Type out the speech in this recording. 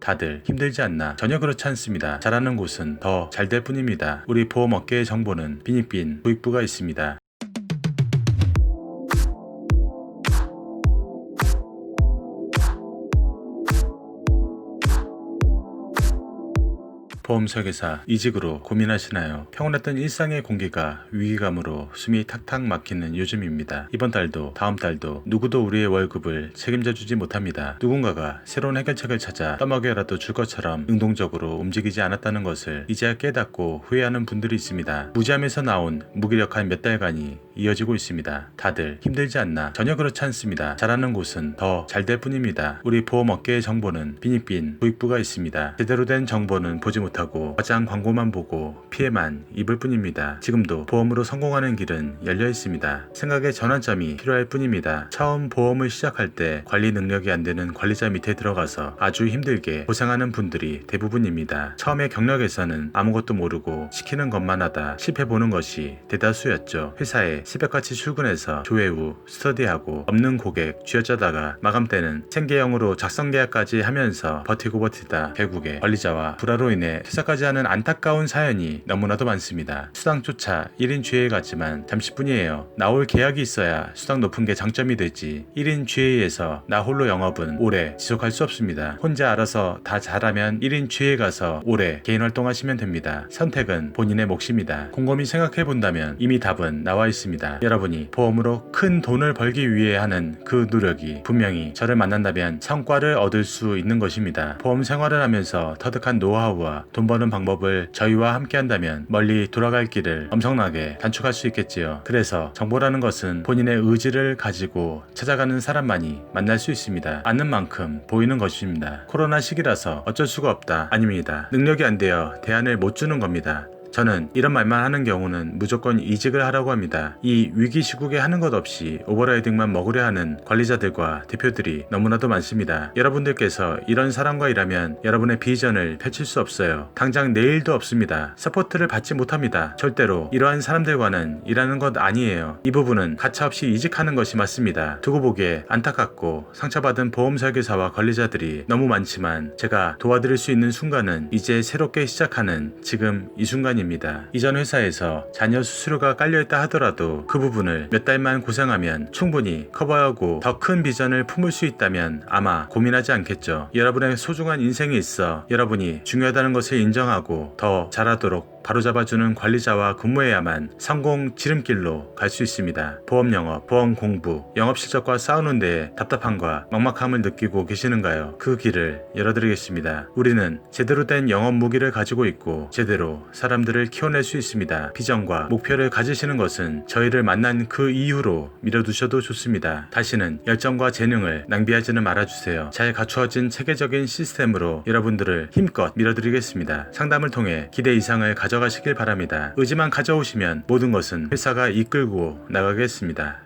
다들 힘들지 않나? 전혀 그렇지 않습니다. 잘하는 곳은 더 잘 될 뿐입니다. 우리 보험 업계의 정보는 빈익빈 부익부가 있습니다. 보험 설계사 이직으로 고민하시나요? 평온했던 일상의 공기가 위기감으로 숨이 탁탁 막히는 요즘입니다. 이번 달도 다음 달도 누구도 우리의 월급을 책임져 주지 못합니다. 누군가가 새로운 해결책을 찾아 떠먹여라도 줄 것처럼 능동적으로 움직이지 않았다는 것을 이제야 깨닫고 후회하는 분들이 있습니다. 무지함에서 나온 무기력한 몇 달간이 이어지고 있습니다. 다들 힘들지 않나? 전혀 그렇지 않습니다. 잘하는 곳은 더 잘 될 뿐입니다. 우리 보험 업계의 정보는 빈익빈 부익부가 있습니다. 제대로 된 정보는 보지 못 하고 과장 광고만 보고 피해만 입을 뿐입니다. 지금도 보험으로 성공하는 길은 열려 있습니다. 생각의 전환점이 필요할 뿐입니다. 처음 보험을 시작할 때 관리 능력이 안 되는 관리자 밑에 들어가서 아주 힘들게 고생하는 분들이 대부분입니다. 처음에 경력에서는 아무것도 모르고 시키는 것만 하다 실패보는 것이 대다수였죠. 회사에 새벽같이 출근해서 조회 후 스터디하고 없는 고객 쥐어짜다가 마감 때는 생계형으로 작성 계약까지 하면서 버티고 버티다 결국에 관리자와 불화로 인해 퇴사까지 하는 안타까운 사연이 너무나도 많습니다. 수당조차 1인 주회에 갔지만 잠시뿐이에요. 나올 계약이 있어야 수당 높은 게 장점이 되지 1인 주회에서 나 홀로 영업은 오래 지속할 수 없습니다. 혼자 알아서 다 잘하면 1인 주회에 가서 오래 개인 활동하시면 됩니다. 선택은 본인의 몫입니다. 곰곰이 생각해 본다면 이미 답은 나와 있습니다. 여러분이 보험으로 큰 돈을 벌기 위해 하는 그 노력이 분명히 저를 만난다면 성과를 얻을 수 있는 것입니다. 보험 생활을 하면서 터득한 노하우와 돈 버는 방법을 저희와 함께 한다면 멀리 돌아갈 길을 엄청나게 단축할 수 있겠지요. 그래서 정보라는 것은 본인의 의지를 가지고 찾아가는 사람만이 만날 수 있습니다. 아는 만큼 보이는 것입니다. 코로나 시기라서 어쩔 수가 없다. 아닙니다. 능력이 안 되어 대안을 못 주는 겁니다. 저는 이런 말만 하는 경우는 무조건 이직을 하라고 합니다. 이 위기 시국에 하는 것 없이 오버라이딩만 먹으려 하는 관리자들과 대표들이 너무나도 많습니다. 여러분들께서 이런 사람과 일하면 여러분의 비전을 펼칠 수 없어요. 당장 내일도 없습니다. 서포트를 받지 못합니다. 절대로 이러한 사람들과는 일하는 것 아니에요. 이 부분은 가차없이 이직하는 것이 맞습니다. 두고 보기에 안타깝고 상처받은 보험 설계사와 관리자들이 너무 많지만 제가 도와드릴 수 있는 순간은 이제 새롭게 시작하는 지금 이 순간입니다. 이전 회사에서 자녀 수수료가 깔려있다 하더라도 그 부분을 몇 달만 고생하면 충분히 커버하고 더 큰 비전을 품을 수 있다면 아마 고민하지 않겠죠. 여러분의 소중한 인생이 있어 여러분이 중요하다는 것을 인정하고 더 잘하도록 바로잡아주는 관리자와 근무해야만 성공 지름길로 갈 수 있습니다. 보험 영업, 보험 공부, 영업 실적과 싸우는 데에 답답함과 막막함을 느끼고 계시는가요? 그 길을 열어드리겠습니다. 우리는 제대로 된 영업 무기를 가지고 있고 제대로 사람들을 키워낼 수 있습니다. 비전과 목표를 가지시는 것은 저희를 만난 그 이후로 밀어두셔도 좋습니다. 다시는 열정과 재능을 낭비하지는 말아주세요. 잘 갖추어진 체계적인 시스템으로 여러분들을 힘껏 밀어드리겠습니다. 상담을 통해 기대 이상을 가져가시길 바랍니다. 의지만 가져오시면 모든 것은 회사가 이끌고 나가겠습니다.